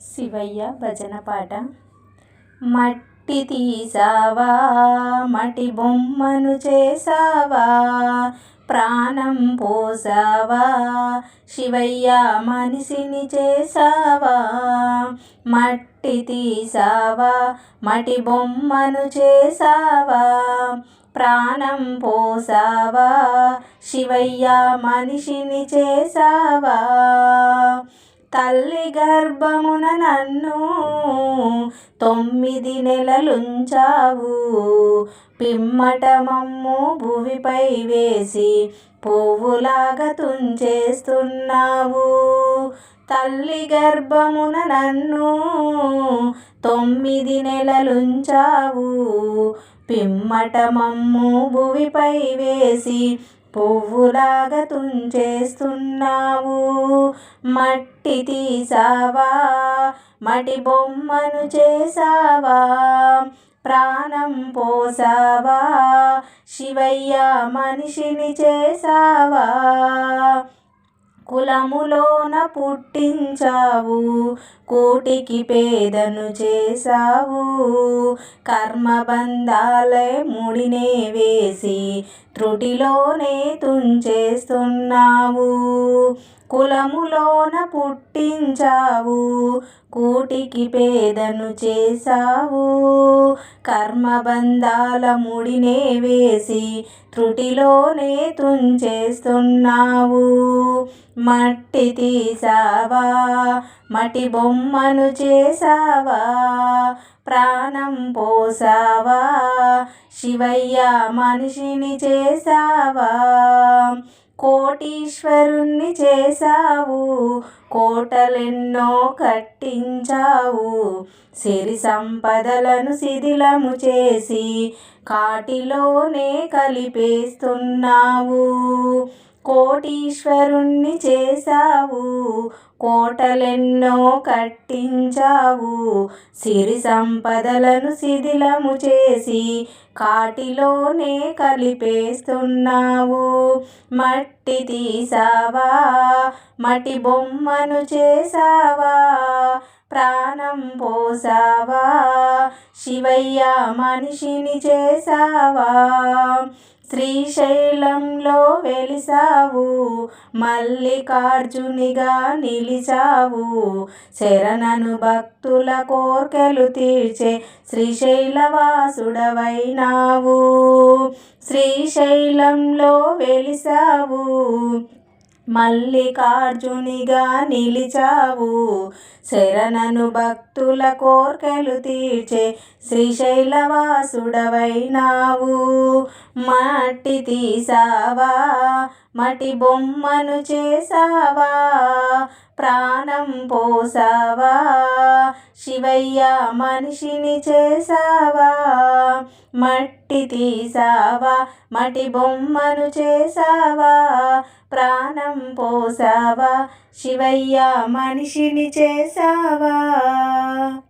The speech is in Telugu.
శివయ్య భజన పాట. మట్టి తీసావా మటి బొమ్మను చేసావా ప్రాణం పోసావా శివయ్య మనిషిని చేసావా మట్టి తీసావా మటి బొమ్మను చేసావా ప్రాణం పోసావా శివయ్య మనిషిని చేసావా తల్లి గర్భమున నన్ను తొమ్మిది నెలలుంచావు. పిమ్మట మమ్ము భువిపై వేసి పువ్వులాగా తుంచేస్తున్నావు. తల్లి గర్భమున నన్ను తొమ్మిది నెలలుంచావు. పిమ్మట మమ్ము భువిపై వేసి పువ్వులాగా తుంచేస్తున్నావు. మట్టి తీసావా? మటి బొమ్మను చేసావా? ప్రాణం పోసావా? శివయ్య మనిషిని చేసావా? కులములోన పుట్టించావు కోటికి పేదను చేశావు. కర్మబంధాలే ముడినే వేసి త్రుటిలోనే తుంచేస్తున్నావు. కులములోన పుట్టించావు కూటికి పేదను చేశావు. కర్మబంధాల ముడినే వేసి త్రుటిలోనే తుంచేస్తున్నావు. మట్టి తీసావా మటి బొమ్మను చేసావా ప్రాణం పోసావా శివయ్య మనిషిని చేసావా కోటీశ్వరుణ్ణి చేశావు కోటలెన్నో కట్టించావు. సిరి సంపదలను శిథిలము చేసి కాటిలోనే కలిపేస్తున్నావు. కోటీశ్వరుణ్ణి చేశావు కోటలెన్నో కట్టించావు సిరి సంపదలను శిథిలము చేసి కాటిలోనే కలిపేస్తున్నావు మట్టి తీసావా మటి బొమ్మను చేసావా ప్రాణం పోసావా శివయ్య మనిషిని చేసావా శ్రీశైలంలో వెలిసావు. మల్లికార్జునిగా నిలిచావు. శరణను భక్తుల కోర్కెలు తీర్చే శ్రీశైలవాసుడవైనావు. శ్రీశైలంలో వెలిసావు. మల్లికార్జునిగా నిలిచావు. శరణను భక్తుల కోర్కెలు తీర్చే శ్రీశైలవాసుడవైనావు. మట్టి తీసావా మటి బొమ్మను చేసావా ప్రాణం పోసావా శివయ్య మనిషిని చేసావా మట్టి తీసావా? మటి బొమ్మను చేసావా? ప్రాణం పోసావా? శివయ్య మనిషిని చేసావా?